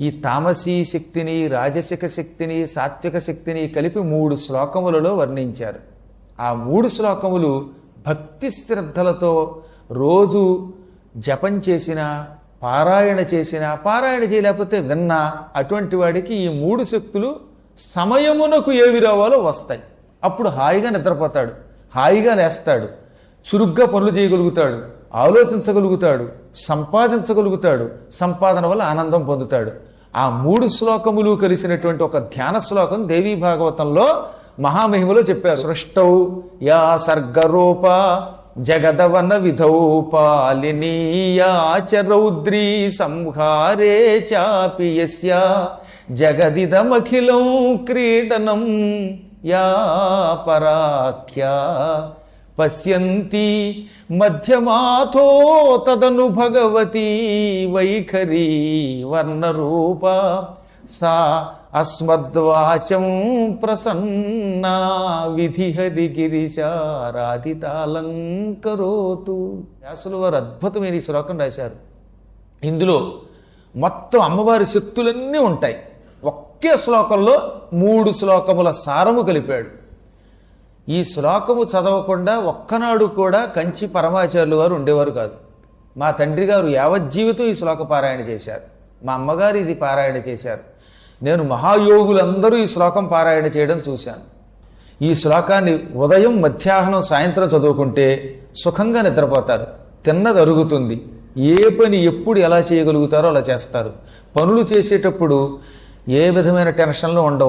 ఈ తామసీ శక్తిని రాజసిక శక్తిని సాత్విక శక్తిని కలిపి మూడు శ్లోకములలో వర్ణించారు. ఆ మూడు శ్లోకములు భక్తి శ్రద్ధలతో రోజు జపం చేసిన పారాయణ చేసిన పారాయణ చేయలేకపోతే విన్నా అటువంటి వాడికి ఈ మూడు శక్తులు సమయమునకు ఏవి రావాలో వస్తాయి. అప్పుడు హాయిగా నిద్రపోతాడు హాయిగా లేస్తాడు. చురుగ్గా పనులు చేయగలుగుతాడు ఆలోచించగలుగుతాడు సంపాదించగలుగుతాడు సంపాదన వల్ల ఆనందం పొందుతాడు. ఆ మూడు శ్లోకములు కలిసినటువంటి ఒక ధ్యాన శ్లోకం దేవీ భాగవతంలో మహామహిమలో చెప్పారు. సృష్టౌ యా సర్గరూప జగదవన విధౌ పాలినీయా చ రౌద్రీ సంహారే చాపియస్య జగదిదమఖిలం క్రీడనం యా పరాఖ్యా పశ్యంతి మధ్యమాథో తదను భగవతి వైఖరి వర్ణరూప సా అస్మద్వాచం ప్రసన్నా విధిహరి గిరిశారాధితాలంకరోతు వ్యాసులు వారు అద్భుతమైన ఈ శ్లోకం రాశారు. ఇందులో మొత్తం అమ్మవారి శక్తులన్నీ ఉంటాయి. ఒకే శ్లోకంలో మూడు శ్లోకముల సారము కలిపాడు. ఈ శ్లోకము చదవకుండా ఒక్కనాడు కూడా కంచి పరమాచార్యులు వారు ఉండేవారు కాదు. మా తండ్రి గారు యావజ్జీవితం ఈ శ్లోక పారాయణ చేశారు. మా అమ్మగారు ఇది పారాయణ చేశారు. నేను మహాయోగులందరూ ఈ శ్లోకం పారాయణ చేయడం చూశాను. ఈ శ్లోకాన్ని ఉదయం మధ్యాహ్నం సాయంత్రం చదువుకుంటే సుఖంగా నిద్రపోతారు. తిన్నది అరుగుతుంది. ఏ పని ఎప్పుడు ఎలా చేయగలుగుతారో అలా చేస్తారు. పనులు చేసేటప్పుడు ఏ విధమైన టెన్షన్లు ఉండవు.